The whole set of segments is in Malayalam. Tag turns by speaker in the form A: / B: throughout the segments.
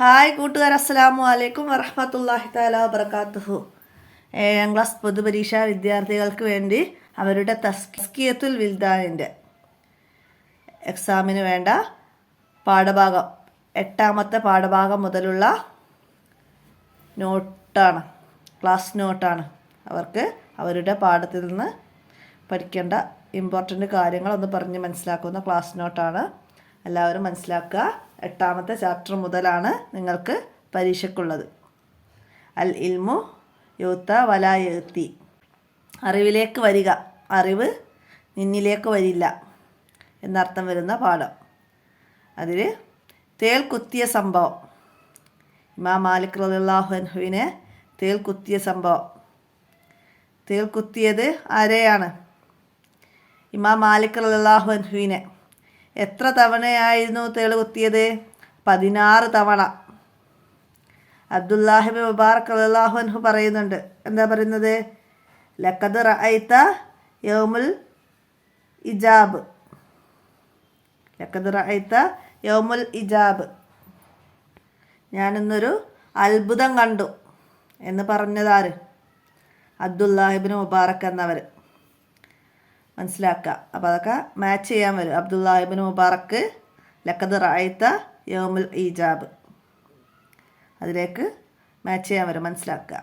A: ഹായ് കൂട്ടുകാർ അസ്സലാമു അലൈക്കും വറഹമത്തല്ലാഹി താല വബർക്കാത്തുഹു ഏഴാം ക്ലാസ് പൊതുപരീക്ഷാ വിദ്യാർത്ഥികൾക്ക് വേണ്ടി അവരുടെ തസ്കിയത്തുൽ വിൽദാനിന്റെ എക്സാമിന് വേണ്ട പാഠഭാഗം എട്ടാമത്തെ പാഠഭാഗം മുതലുള്ള നോട്ടാണ് ക്ലാസ് നോട്ടാണ്. അവർക്ക് അവരുടെ പാഠത്തിൽ നിന്ന് പഠിക്കേണ്ട ഇമ്പോർട്ടന്റ് കാര്യങ്ങളൊന്ന് പറഞ്ഞ് മനസ്സിലാക്കുന്ന ക്ലാസ് നോട്ടാണ്. എല്ലാവരും മനസ്സിലാക്കുക. എട്ടാമത്തെ ചാപ്റ്റർ മുതലാണ് നിങ്ങൾക്ക് പരീക്ഷയ്ക്കുള്ളത്. അൽ ഇൽമു യൂത്ത വലായത്തി അറിവിലേക്ക് വരിക. അറിവ് നിന്നിലേക്ക് വരില്ല എന്നർത്ഥം വരുന്ന പാഠം. അതിൽ തേൽ കുത്തിയ സംഭവം. ഇമാം മാലിക് അൻഹുവിനെ തേൽ കുത്തിയ സംഭവം. തേൽ കുത്തിയത് ആരെയാണ്? ഇമാം മാലിക് അൻഹുവിനെ. എത്ര തവണയായിരുന്നു തേൾ കുത്തിയത്? പതിനാറ് തവണ. അബ്ദുല്ലാഹിബ് മുബാർക്ക് അള്ളാഹു അൻഹു പറയുന്നുണ്ട്. എന്താ പറയുന്നത്? ലക്കത് റഅയ്ത യൗമുൽ ഇജാബ്. ലക്കത് റഅയ്ത യൗമുൽ ഇജാബ്. ഞാനിന്നൊരു അത്ഭുതം കണ്ടു എന്ന് പറഞ്ഞതാര്? അബ്ദുല്ലാഹിബിന് മുബാറക്ക് എന്നവർ മനസ്സിലാക്കുക അപ്പോൾ അതൊക്കെ മാച്ച് ചെയ്യാൻ വരും. അബ്ദുല്ലാഹിബിൻ മുബാറക്ക് ലക്കത് റായത്ത യോമുൽ ഈജാബ്. അതിലേക്ക് മാച്ച് ചെയ്യാൻ വരും. മനസ്സിലാക്കുക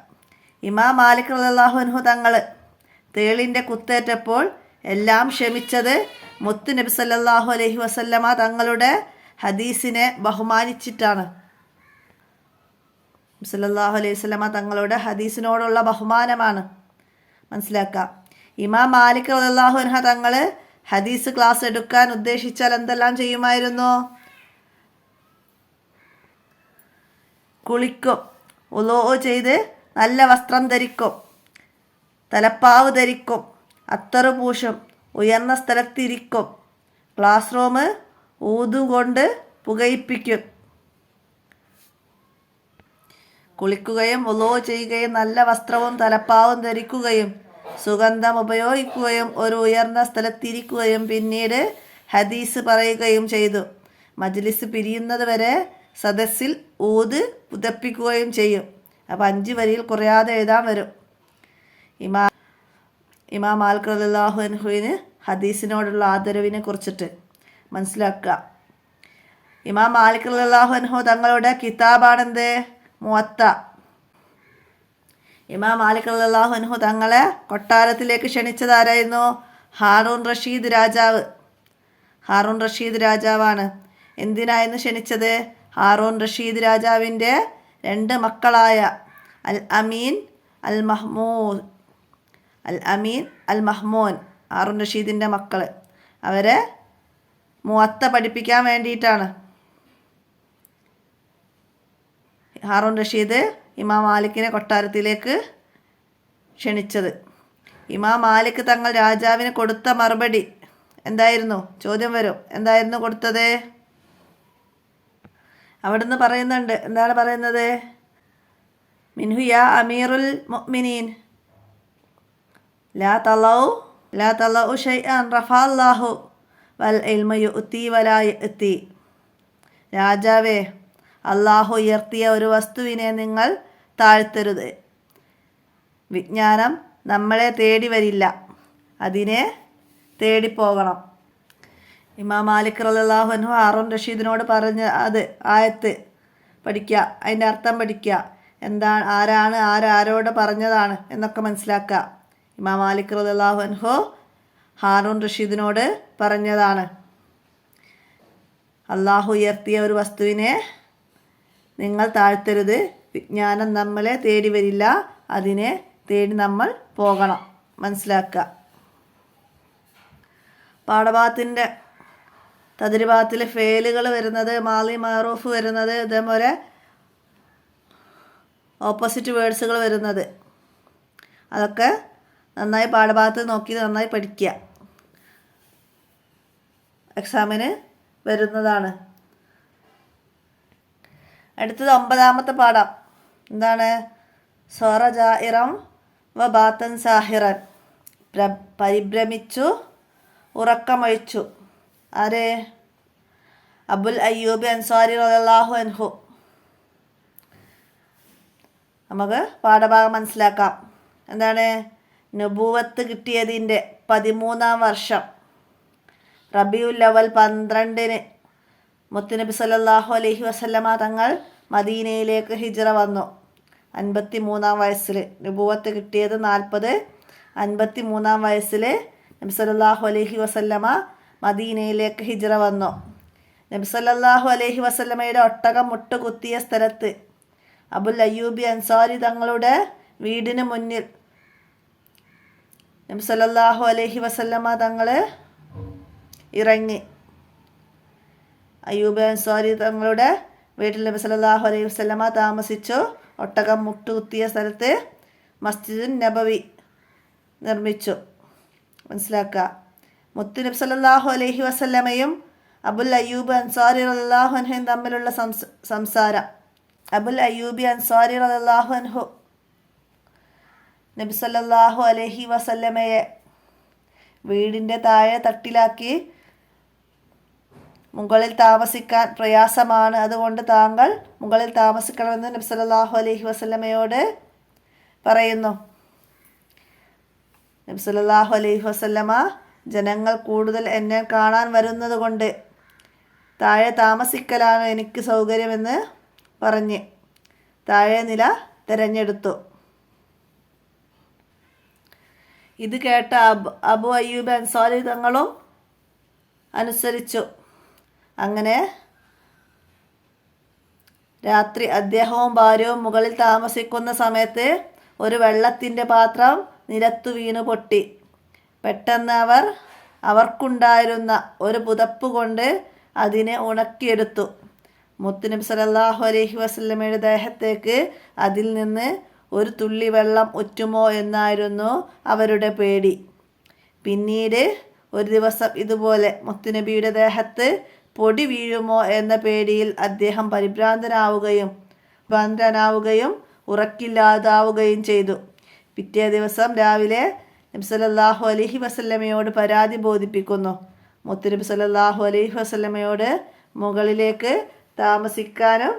A: ഇമാ മാലിക് അള്ളാഹു അൻഹു തങ്ങൾ തേളിന്റെ കുത്തേറ്റപ്പോൾ എല്ലാം ക്ഷമിച്ചത് മുത്ത് നബി സല്ലാഹു അലഹി വസല്ലമ തങ്ങളുടെ ഹദീസിനെ ബഹുമാനിച്ചിട്ടാണ്. സല്ലാഹു അലൈഹി വസ്ലമ തങ്ങളുടെ ഹദീസിനോടുള്ള ബഹുമാനമാണ്. മനസ്സിലാക്കുക ഇമാം മാലിക് അള്ളാഹു അൻഹ തങ്ങൾ ഹദീസ് ക്ലാസ് എടുക്കാൻ ഉദ്ദേശിച്ചാൽ എന്തെല്ലാം ചെയ്യുമായിരുന്നു? കുളിക്കും ഉലോ ചെയ്ത് നല്ല വസ്ത്രം ധരിക്കും തലപ്പാവ് ധരിക്കും അത്തറ് പൂശും ഉയർന്ന സ്ഥലത്തിരിക്കും ക്ലാസ് റൂം ഊതുകൊണ്ട് പുകയിപ്പിക്കും. കുളിക്കുകയും ഉലോ ചെയ്യുകയും നല്ല വസ്ത്രവും തലപ്പാവും ധരിക്കുകയും സുഗന്ധം ഉപയോഗിക്കുകയും ഒരു ഉയർന്ന സ്ഥലത്തിരിക്കുകയും പിന്നീട് ഹദീസ് പറയുകയും ചെയ്തു. മജ്ലിസ് പിരിയുന്നത് വരെ സദസ്സിൽ ഊത് പുതപ്പിക്കുകയും ചെയ്യും. അപ്പം അഞ്ച് വരിയിൽ കുറയാതെ എഴുതാൻ വരും. ഇമാ ഇമാം അൻഹുവിന് ഹദീസിനോടുള്ള ആദരവിനെ കുറിച്ചിട്ട് മനസ്സിലാക്കുക. ഇമാം മാലിക് റളിയല്ലാഹു അൻഹു തങ്ങളുടെ കിതാബാണെന്ത്? മുവത്ത ഇമാം മാലിക് അള്ളാഹു അൻഹു തങ്ങളെ കൊട്ടാരത്തിലേക്ക് ക്ഷണിച്ചതാരായിരുന്നു? ഹാറൂൺ റഷീദ് രാജാവ്. ഹാറൂൺ റഷീദ് രാജാവാണ്. എന്തിനായിരുന്നു ക്ഷണിച്ചത്? ഹാറൂൺ റഷീദ് രാജാവിന്റെ രണ്ട് മക്കളായ അൽ അമീൻ അൽ മഹ്മൂദ് അൽ അമീൻ അൽ മഹ്മൂൻ ഹാറൂൺ റഷീദിന്റെ മക്കൾ അവരെ മുവത്ത പഠിപ്പിക്കാൻ വേണ്ടിയിട്ടാണ്. ഹാറൂൺ റഷീദ് ഇമാം മാലിക്കിനെ കൊട്ടാരത്തിലേക്ക് ക്ഷണിച്ചത്. ഇമാം മാലിക് തങ്ങൾ രാജാവിന് കൊടുത്ത മറുപടി എന്തായിരുന്നു? ചോദ്യം വരും. എന്തായിരുന്നു കൊടുത്തത്? അവിടുന്ന് പറയുന്നുണ്ട്. എന്താണ് പറയുന്നത്? മിൻഹു യാ അമീറുൽ മുഅ്മിനീൻ. ലാ തലൗ ലാ തലൗ ഷൈഅൻ റഫാല്ലാഹു വൽ ഇൽമ യുഅ്തി വലാ രാജാവേ അള്ളാഹു ഉയർത്തിയ ഒരു വസ്തുവിനെ നിങ്ങൾ താഴ്ത്തരുത്. വിജ്ഞാനം നമ്മളെ തേടി വരില്ല. അതിനെ തേടിപ്പോകണം ഇമാം മാലിക് റലാഹു ആറോൻ റഷീദിനോട് പറഞ്ഞ അത് ആയത്ത് പഠിക്കുക അതിന്റെ അർത്ഥം പഠിക്കുക എന്താണ് ആരാണ് ആരാരോട് പറഞ്ഞതാണ് എന്നൊക്കെ മനസ്സിലാക്കുക ഇമാം മാലിക് റലാഹു അൻഹു ഹാറൂൺ റഷീദിനോട് പറഞ്ഞതാണ്. അള്ളാഹു ഉയർത്തിയ ഒരു വസ്തുവിനെ നിങ്ങൾ താഴ്ത്തരുത്. വിജ്ഞാനം നമ്മളെ തേടി വരില്ല. അതിനെ തേടി നമ്മൾ പോകണം. മനസ്സിലാക്കുക. പാഠഭാഗത്തിന്റെ തതിരുഭാഗത്തിൽ ഫെയിലുകൾ വരുന്നത് മാലി മാറൂഫ് വരുന്നത് ഇതേപോലെ ഓപ്പോസിറ്റ് വേർഡ്സുകൾ വരുന്നത്. അതൊക്കെ നന്നായി പാഠഭാഗത്ത് നോക്കി നന്നായി പഠിക്കുക. എക്സാമിന് വരുന്നതാണ്. അടുത്തത് ഒമ്പതാമത്തെ പാഠം. എന്താണ്? സ്വറജാഹിറം വ ബാത്തൻ സാഹിറൻ. പ്ര പരിഭ്രമിച്ചു ഉറക്കമൊഴിച്ചു. ആരെ? അബുൽ അയ്യൂബ് അൻസാരി റലാഹു അൻഹു. നമുക്ക് പാഠഭാഗം മനസ്സിലാക്കാം. എന്താണ്? നുബൂവത്ത് കിട്ടിയതിന്റെ പതിമൂന്നാം വർഷം. റബിയുൽ അവൽ പന്ത്രണ്ടിന് മുത്തുനബി സല്ലാഹു അലഹി വസല്ലമ തങ്ങൾ മദീനയിലേക്ക് ഹിജറ വന്നു. അൻപത്തി മൂന്നാം വയസ്സിൽ നുബൂവത്ത് കിട്ടിയത് നാൽപ്പത്. അൻപത്തി മൂന്നാം വയസ്സിൽ നബ്സല്ലാഹു അലഹി വസല്ലമ മദീനയിലേക്ക് ഹിജറ വന്നു. നബ്സല്ലാഹു അലഹി വസല്ലമയുടെ ഒട്ടകം മുട്ടുകുത്തിയ സ്ഥലത്ത് അബുൽ അയ്യൂബി അൻസാരി തങ്ങളുടെ വീടിന് മുന്നിൽ നബ്സല്ലാഹു അലൈഹി വസല്ലമ തങ്ങൾ ഇറങ്ങി. അയ്യൂബ് അൻസാരി തങ്ങളുടെ വീട്ടിൽ നബി സല്ലല്ലാഹു അലൈഹി വസല്ലമ താമസിച്ചു. ഒട്ടകം മുട്ടുകുത്തിയ സ്ഥലത്ത് മസ്ജിദുൻ നബവി നിർമ്മിച്ചു. മനസ്സിലാക്കുക. മുത്തു നബി സല്ലല്ലാഹു അലൈഹി വസല്ലമയും അബുൽ അയ്യൂബ് അൻസാരി അള്ളാഹു അൻഹയും തമ്മിലുള്ള സംസ സംസാരം. അബുൽ അയ്യൂബി അൻസാരി അള്ളാഹു അൻഹു നബി സല്ലല്ലാഹു അലൈഹി വസല്ലമയെ വീടിന്റെ താഴെ തട്ടിലാക്കി മുകളിൽ താമസിക്കാൻ പ്രയാസമാണ്. അതുകൊണ്ട് താങ്കൾ മുകളിൽ താമസിക്കണമെന്ന് നബി സല്ലല്ലാഹു അലൈഹി വസല്ലമയോട് പറയുന്നു. നബി സല്ലല്ലാഹു അലൈഹി വസല്ലമ ജനങ്ങൾ കൂടുതൽ എന്നെ കാണാൻ വരുന്നത് കൊണ്ട് താഴെ താമസിക്കലാണ് എനിക്ക് സൗകര്യമെന്ന് പറഞ്ഞ് താഴെ നില തിരഞ്ഞെടുത്തു. ഇത് കേട്ട അബ് അബു അയ്യൂബ് അൻസാരി തങ്ങളും അനുസരിച്ചു. അങ്ങനെ രാത്രി അദ്ദേഹവും ഭാര്യവും മുകളിൽ താമസിക്കുന്ന സമയത്ത് ഒരു വെള്ളത്തിന്റെ പാത്രം നിലത്തു വീണു പൊട്ടി. പെട്ടെന്ന് അവർ അവർക്കുണ്ടായിരുന്ന ഒരു പുതപ്പ് കൊണ്ട് അതിനെ ഉണക്കിയെടുത്തു. മുത്തുനബി സലല്ലാഹു അലഹി വസ്ലമയുടെ ദേഹത്തേക്ക് അതിൽ നിന്ന് ഒരു തുള്ളി വെള്ളം ഒറ്റുമോ എന്നായിരുന്നു അവരുടെ പേടി. പിന്നീട് ഒരു ദിവസം ഇതുപോലെ മുത്തുനബിയുടെ ദേഹത്ത് പൊടി വീഴുമോ എന്ന പേടിയിൽ അദ്ദേഹം പരിഭ്രാന്തനാവുകയും ഭ്രാന്തനാവുകയും ഉറക്കില്ലാതാവുകയും ചെയ്തു. പിറ്റേ ദിവസം രാവിലെ നബി സല്ലാഹു അലൈഹി വസല്ലമയോട് പരാതി ബോധിപ്പിക്കുന്നു. മുത്തുനബി സല്ലാഹു അലൈഹി വസല്ലമയോട് മുകളിലേക്ക് താമസിക്കാനും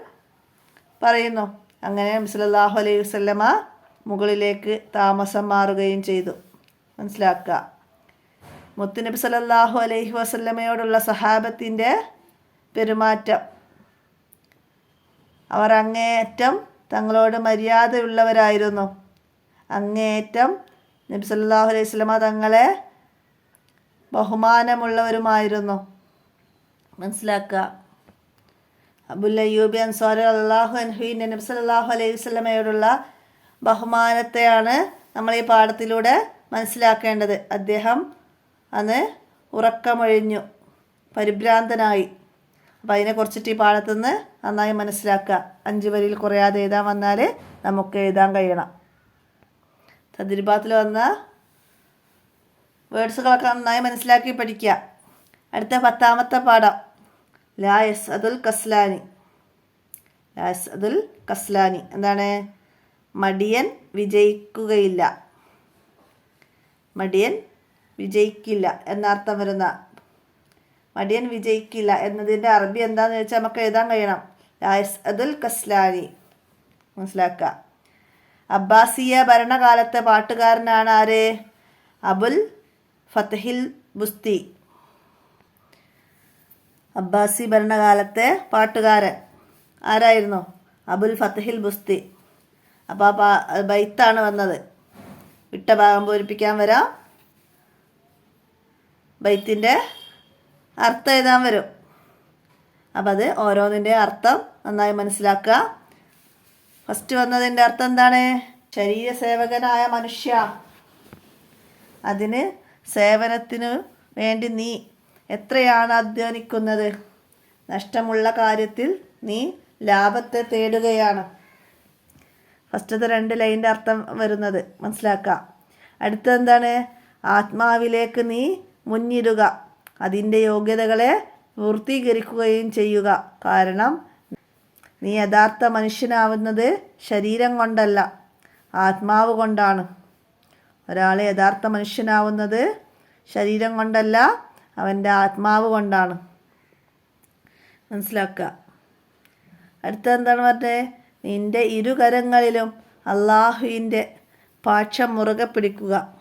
A: പറയുന്നു. അങ്ങനെ നബി സല്ലാഹു അലൈഹി വസല്ലമ മുകളിലേക്ക് താമസം മാറുകയും ചെയ്തു. മനസ്സിലാക്കുക. മുത്തുനബി സലല്ലാഹു അലൈഹി വസല്ലമയോടുള്ള സഹാബത്തിന്റെ പെരുമാറ്റം. അവർ അങ്ങേയറ്റം തങ്ങളോട് മര്യാദയുള്ളവരായിരുന്നു. അങ്ങേയറ്റം നബി സല്ലാഹു അലൈഹി സ്വലമ തങ്ങളെ ബഹുമാനമുള്ളവരുമായിരുന്നു. മനസ്സിലാക്കുക. അബുല്ലയ്യൂബി അൻസാർ അള്ളാഹു അൻഹുവിന്റെ നബി സല്ലല്ലാഹു അലൈഹി വസല്ലമയോടുള്ള ബഹുമാനത്തെയാണ് നമ്മൾ ഈ പാഠത്തിലൂടെ മനസ്സിലാക്കേണ്ടത്. അദ്ദേഹം അന്ന് ഉറക്കമൊഴിഞ്ഞു. പരിഭ്രാന്തനായി. അപ്പം അതിനെക്കുറിച്ചിട്ട് ഈ പാഠത്തുനിന്ന് നന്നായി മനസ്സിലാക്കുക. അഞ്ച് വരിയിൽ കുറയാതെ എഴുതാൻ വന്നാൽ നമുക്ക് എഴുതാൻ കഴിയണം. തദ്രിപാത്തിൽ വന്ന വേർഡ്സുകളൊക്കെ നന്നായി മനസ്സിലാക്കി പഠിക്കുക. അടുത്ത പത്താമത്തെ പാഠം. ലായസ് അതുൽ കസ്ലാനി ലായസ് അതുൽ കസ്ലാനി എന്താണ്? മടിയൻ വിജയിക്കുകയില്ല. മടിയൻ വിജയിക്കില്ല എന്നർത്ഥം വരുന്ന മടിയൻ വിജയിക്കില്ല എന്നതിന്റെ അറബി എന്താണെന്ന് വെച്ചാൽ നമുക്ക് എഴുതാൻ കഴിയണം. ലായസ് അതുൽ കസ്ലാനി മനസ്സിലാക്കുക. അബ്ബാസിയ ഭരണകാലത്തെ പാട്ടുകാരനാണ് ആര്? അബുൽ ഫത്തഹിൽ ബുസ്തി. അബ്ബാസി ഭരണകാലത്തെ പാട്ടുകാരൻ ആരായിരുന്നു? അബുൽ ഫത്തഹിൽ ബുസ്തി. അപ്പോൾ ആ ബൈത്താണ് വന്നത്. വിട്ട ഭാഗം പൂരിപ്പിക്കാൻ വരാം. ബൈത്തിന്റെ അർത്ഥം എഴുതാൻ വരും. അപ്പം അത് ഓരോന്നിന്റെ അർത്ഥം നന്നായി മനസ്സിലാക്കുക. ഫസ്റ്റ് വന്നതിന്റെ അർത്ഥം എന്താണ്? ശരീര സേവകനായ മനുഷ്യ. അതിന് സേവനത്തിനു വേണ്ടി നീ എത്രയാണ് അധ്വാനിക്കുന്നത്? നഷ്ടമുള്ള കാര്യത്തിൽ നീ ലാഭത്തെ തേടുകയാണ്. ഫസ്റ്റത്തെ രണ്ട് ലൈന്റെ അർത്ഥം വരുന്നത്. മനസ്സിലാക്കാം അടുത്തെന്താണ് ആത്മാവിലേക്ക് നീ മുന്നിടുക. അതിന്റെ യോഗ്യതകളെ പൂർത്തീകരിക്കുകയും ചെയ്യുക. കാരണം നീ യഥാർത്ഥ മനുഷ്യനാവുന്നത് ശരീരം കൊണ്ടല്ല ആത്മാവ് കൊണ്ടാണ്. ഒരാൾ യഥാർത്ഥ മനുഷ്യനാവുന്നത് ശരീരം കൊണ്ടല്ല അവന്റെ ആത്മാവ് കൊണ്ടാണ്. മനസ്സിലാക്കുക? അടുത്ത എന്താണ് പറഞ്ഞത് നിന്റെ ഇരുകരങ്ങളിലും അള്ളാഹുവിന്റെ പാക്ഷം മുറുകെ പിടിക്കുക.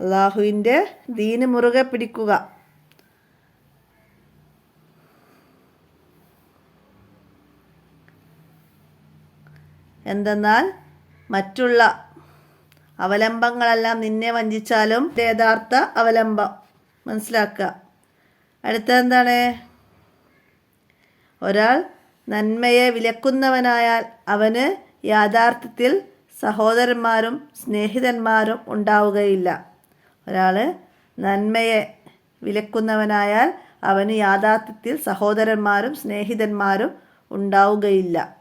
A: അള്ളാഹുവിന്റെ ദീന് മുറുകെ പിടിക്കുക. എന്തെന്നാൽ മറ്റുള്ള അവലംബങ്ങളെല്ലാം നിന്നെ വഞ്ചിച്ചാലും യഥാർത്ഥ അവലംബം. മനസ്സിലാക്കുക. അടുത്ത എന്താണ്? ഒരാൾ നന്മയെ വിലക്കുന്നവനായാൽ അവന് യാഥാർത്ഥ്യത്തിൽ സഹോദരന്മാരും സ്നേഹിതന്മാരും ഉണ്ടാവുകയില്ല. ഒരാൾ നന്മയെ വിലക്കുന്നവനായാൽ അവന് യാഥാർത്ഥ്യത്തിൽ സഹോദരന്മാരും സ്നേഹിതന്മാരും ഉണ്ടാവുകയില്ല.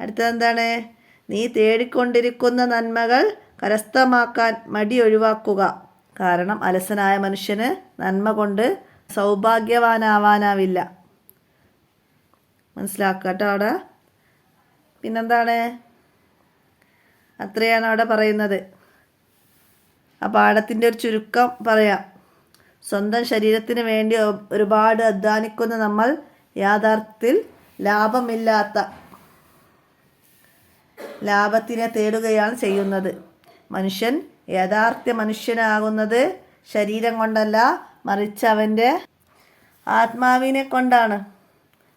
A: അടുത്തതെന്താണ് നീ തേടിക്കൊണ്ടിരിക്കുന്ന നന്മകൾ കരസ്ഥമാക്കാൻ മടി ഒഴിവാക്കുക. കാരണം അലസനായ മനുഷ്യന് നന്മ കൊണ്ട് സൗഭാഗ്യവാനാവാനാവില്ല. മനസ്സിലാക്കുക കേട്ടോ അവിടെ. പിന്നെന്താണ്? അത്രയാണ് അവിടെ പറയുന്നത്. ആ പാഠത്തിന്റെ ഒരു ചുരുക്കം പറയാം. സ്വന്തം ശരീരത്തിന് വേണ്ടി ഒരുപാട് അധ്വാനിക്കുന്ന നമ്മൾ യാഥാർത്ഥ്യത്തിൽ ലാഭമില്ലാത്ത ലാഭത്തിനെ തേടുകയാണ് ചെയ്യുന്നത്. മനുഷ്യൻ യഥാർത്ഥ മനുഷ്യനാകുന്നത് ശരീരം കൊണ്ടല്ല മറിച്ച് അവന്റെ ആത്മാവിനെ കൊണ്ടാണ്.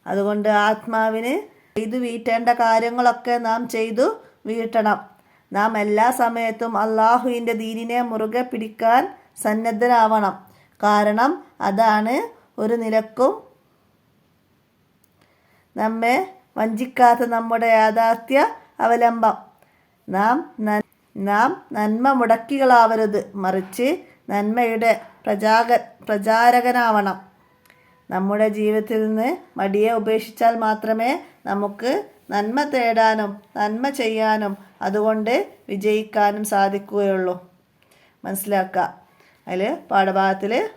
A: അതുകൊണ്ട് ആത്മാവിന് ചെയ്തു വീട്ടേണ്ട കാര്യങ്ങളൊക്കെ നാം ചെയ്തു വീട്ടണം. നാം എല്ലാ സമയത്തും അള്ളാഹുവിന്റെ ദീനിനെ മുറുകെ പിടിക്കാൻ സന്നദ്ധരാവണം. കാരണം അതാണ് ഒരു നിലക്കും നമ്മെ വഞ്ചിക്കാത്ത നമ്മുടെ യാഥാർത്ഥ്യ അവലംബം. നാം നാം നന്മ മുടക്കികളാവരുത്. മറിച്ച് നന്മയുടെ പ്രചാക പ്രചാരകനാവണം. നമ്മുടെ ജീവിതത്തിൽ നിന്ന് മടിയെ ഉപേക്ഷിച്ചാൽ മാത്രമേ നമുക്ക് നന്മ തേടാനും നന്മ ചെയ്യാനും അതുകൊണ്ട് വിജയിക്കാനും സാധിക്കുകയുള്ളൂ. മനസ്സിലാക്കുക. അതിൽ പാഠഭാഗത്തിൽ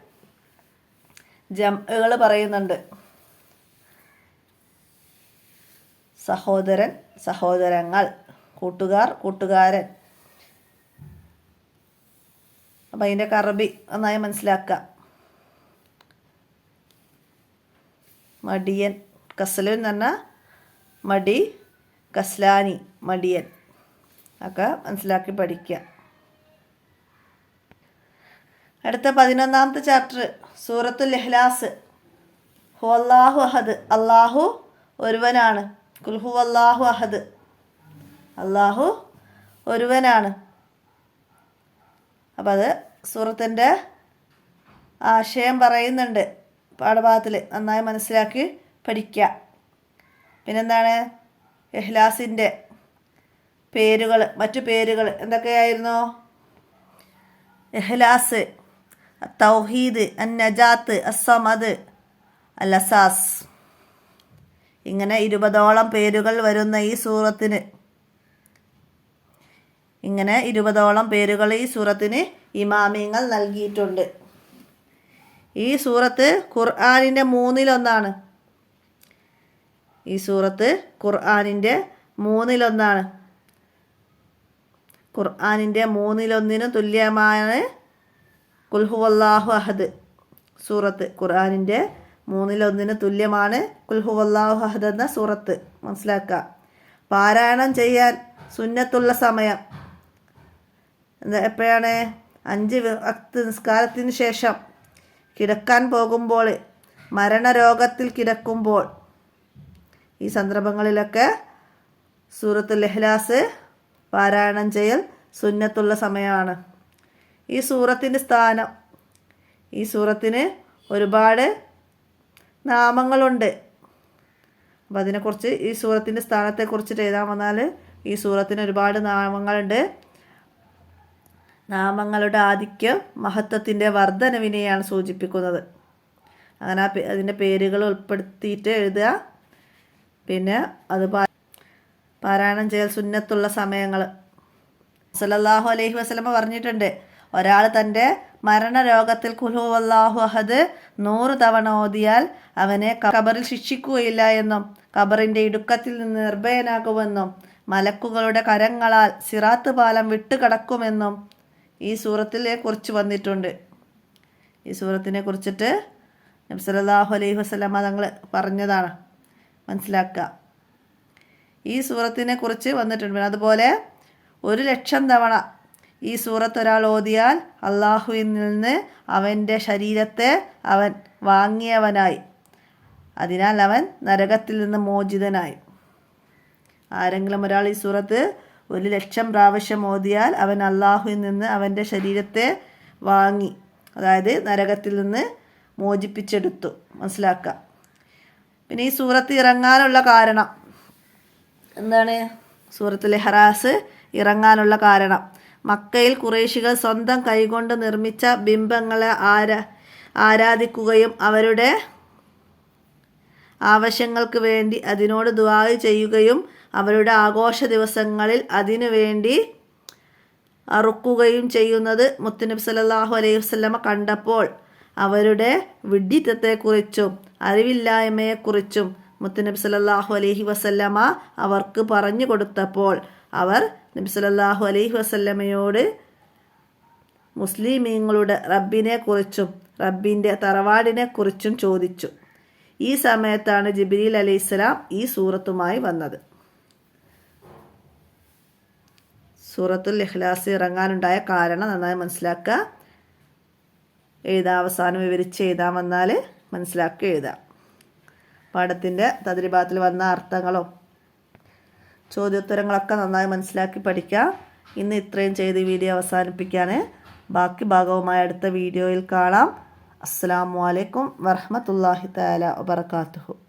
A: ജംകൾ പറയുന്നുണ്ട്. സഹോദരൻ സഹോദരങ്ങൾ കൂട്ടുകാർ കൂട്ടുകാരൻ. അപ്പം അതിന്റെ കറബി നന്നായി മനസ്സിലാക്കുക മടിയൻ കസലു എന്ന് പറഞ്ഞാൽ മടി കസ്ലാനി മടിയൻ. ഒക്കെ മനസ്സിലാക്കി പഠിക്കുക അടുത്ത പതിനൊന്നാമത്തെ ചാപ്റ്റർ സൂറത്തു ലഹ്ലാസ് ഹു അള്ളാഹു അഹദ്. അള്ളാഹു ഒരുവനാണ്. കുൽഹു അള്ളാഹു അഹദ്. അള്ളാഹു ഒരുവനാണ്. അപ്പം അത് സൂറത്തിന്റെ ആശയം പറയുന്നുണ്ട് പാഠഭാഗത്തിൽ നന്നായി മനസ്സിലാക്കി പഠിക്കുക പിന്നെന്താണ്? എഹ്ലാസിന്റെ പേരുകൾ മറ്റു പേരുകൾ എന്തൊക്കെയായിരുന്നു? എഹ്ലാസ് തൗഹീദ് അൻ നജാത്ത് അസമദ് അലസാസ്. ഇങ്ങനെ ഇരുപതോളം പേരുകൾ വരുന്ന ഈ സൂറത്തിന്. ഇങ്ങനെ ഇരുപതോളം പേരുകൾ ഈ സൂറത്തിന് ഇമാമിങ്ങൾ നൽകിയിട്ടുണ്ട്. ഈ സൂറത്ത് ഖുർആാനിന്റെ മൂന്നിലൊന്നാണ്. ഈ സൂറത്ത് ഖുർആാനിന്റെ മൂന്നിലൊന്നാണ്. ഖുർആാനിന്റെ മൂന്നിലൊന്നിന് തുല്യമാണ് കുൽഹുവല്ലാഹു അഹദ്. സൂറത്ത് ഖുർആാനിന്റെ മൂന്നിലൊന്നിന് തുല്യമാണ് കുൽഹുവല്ലാഹു അഹദ് എന്ന സൂറത്ത്. മനസ്സിലാക്കുക. പാരായണം ചെയ്യാൻ സുന്നത്തുള്ള സമയം. എപ്പോഴാണ്? അഞ്ച് വക്ത് നിസ്കാരത്തിന് ശേഷം കിടക്കാൻ പോകുമ്പോൾ മരണരോഗത്തിൽ കിടക്കുമ്പോൾ ഈ സന്ദർഭങ്ങളിലൊക്കെ സൂറത്ത് ലഹ്ലാസ് പാരായണം ചെയ്യൽ സുന്നത്തുള്ള സമയമാണ്. ഈ സൂറത്തിന്റെ സ്ഥാനം ഈ സൂറത്തിന് ഒരുപാട് നാമങ്ങളുണ്ട്. അപ്പം അതിനെക്കുറിച്ച് ഈ സൂറത്തിന്റെ സ്ഥാനത്തെക്കുറിച്ചിട്ട് എഴുതാൻ വന്നാൽ ഈ സൂറത്തിന് ഒരുപാട് നാമങ്ങളുണ്ട്. നാമങ്ങളുടെ ആധിക്യം മഹത്വത്തിന്റെ വർധനവിനെയാണ് സൂചിപ്പിക്കുന്നത്. അങ്ങനെ അതിന്റെ പേരുകൾ ഉൾപ്പെടുത്തിയിട്ട് എഴുതുക. പിന്നെ അത് പാരായണം ചെയ്യൽ സുന്നത്തുള്ള സമയങ്ങൾ സലല്ലാഹു അലൈഹി വസ്ലമ പറഞ്ഞിട്ടുണ്ട് ഒരാൾ തന്റെ മരണരോഗത്തിൽ അള്ളാഹു അഹദ് നൂറ് തവണ ഓതിയാൽ അവനെ കബറിൽ ശിക്ഷിക്കുകയില്ല എന്നും കബറിന്റെ ഇടുക്കത്തിൽ നിന്ന് നിർഭയനാകുമെന്നും മലക്കുകളുടെ കരങ്ങളാൽ സിറാത്ത് പാലം വിട്ടുകടക്കുമെന്നും ഈ സൂറത്തിലെ കുറിച്ച് വന്നിട്ടുണ്ട്. ഈ സൂറത്തിനെ കുറിച്ചിട്ട് നബ്സലാഹു അലൈഹി വസ്ലമ തങ്ങൾ പറഞ്ഞതാണ്. മനസ്സിലാക്കുക. ഈ സൂറത്തിനെ കുറിച്ച് വന്നിട്ടുണ്ട്. അതുപോലെ ഒരു ലക്ഷം തവണ ഈ സൂറത്ത് ഒരാൾ ഓതിയാൽ അള്ളാഹുവിൽ നിന്ന് അവന്റെ ശരീരത്തെ അവൻ വാങ്ങിയവനായി. അതിനാൽ അവൻ നരകത്തിൽ നിന്ന് മോചിതനായി. ആരെങ്കിലും ഒരാൾ ഈ സൂറത്ത് ഒരു ലക്ഷം പ്രാവശ്യം ഓതിയാൽ അവൻ അള്ളാഹുവിൽ നിന്ന് അവന്റെ ശരീരത്തെ വാങ്ങി അതായത് നരകത്തിൽ നിന്ന് മോചിപ്പിച്ചെടുത്തു. മനസ്സിലാക്കുക. പിന്നെ ഈ സൂറത്ത് ഇറങ്ങാനുള്ള കാരണം. എന്താണ്? സൂറത്തുൽ ഹറാസ് ഇറങ്ങാനുള്ള കാരണം. മക്കയിൽ കുറേശികൾ സ്വന്തം കൈകൊണ്ട് നിർമ്മിച്ച ബിംബങ്ങളെ ആരാ ആരാധിക്കുകയും അവരുടെ ആവശ്യങ്ങൾക്ക് വേണ്ടി അതിനോട് ദുആ ചെയ്യുകയും അവരുടെ ആഘോഷ ദിവസങ്ങളിൽ അതിനു വേണ്ടി അറുക്കുകയും ചെയ്യുന്നത് മുത്തുനബി സല്ലാഹു അലൈഹി വസല്ലമ കണ്ടപ്പോൾ അവരുടെ വിഡ്ഢിത്തത്തെക്കുറിച്ചും അറിവില്ലായ്മയെക്കുറിച്ചും മുത്തനബി സല്ലല്ലാഹു അലഹി വസല്ലമ അവർക്ക് പറഞ്ഞു കൊടുത്തപ്പോൾ അവർ നബി സല്ലല്ലാഹു അലഹി വസല്ലമയോട് മുസ്ലിമീങ്ങളുടെ റബ്ബിനെ കുറിച്ചും റബ്ബിന്റെ തറവാടിനെ കുറിച്ചും ചോദിച്ചു. ഈ സമയത്താണ് ജിബിരിൽ അലൈഹി സ്വലാം ഈ സൂറത്തുമായി വന്നത്. സൂറത്തുൽ ഇഖ്ലാസ് ഇറങ്ങാനുണ്ടായ കാരണം നന്നായി മനസ്സിലാക്കുക. എഴുതാൻ അവസാനം വിവരിച്ച് എഴുതാൻ വന്നാൽ മനസ്സിലാക്കി എഴുതാം. പാഠത്തിന്റെ തദ്രിഭാഗത്തിൽ വന്ന അർത്ഥങ്ങളും ചോദ്യോത്തരങ്ങളൊക്കെ നന്നായി മനസ്സിലാക്കി പഠിക്കാം. ഇന്ന് ഇത്രയും ചെയ്ത് വീഡിയോ അവസാനിപ്പിക്കാൻ ബാക്കി ഭാഗവുമായി അടുത്ത വീഡിയോയിൽ കാണാം. അസ്സാം വലൈക്കും വറഹമത്തല്ലാഹി തആല വബറകാതുഹു.